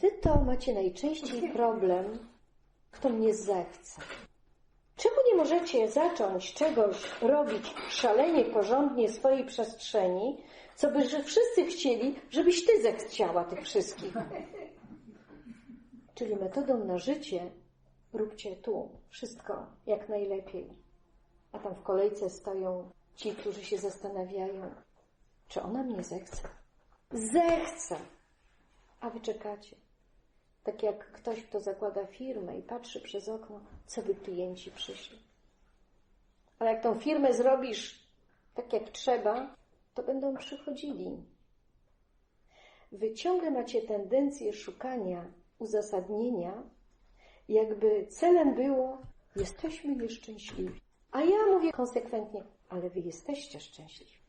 Wy to macie najczęściej problem, kto mnie zechce. Czemu nie możecie zacząć czegoś robić szalenie porządnie swojej przestrzeni, co by że wszyscy chcieli, żebyś ty zechciała tych wszystkich? Czyli metodą na życie róbcie tu wszystko jak najlepiej. A tam w kolejce stoją ci, którzy się zastanawiają, czy ona mnie zechce. Zechce! A wy czekacie. Tak jak ktoś, kto zakłada firmę i patrzy przez okno, co by klienci przyszli. Ale jak tą firmę zrobisz tak jak trzeba, to będą przychodzili. Wy ciągle macie tendencję szukania uzasadnienia, jakby celem było, jesteśmy nieszczęśliwi. A ja mówię konsekwentnie, ale wy jesteście szczęśliwi.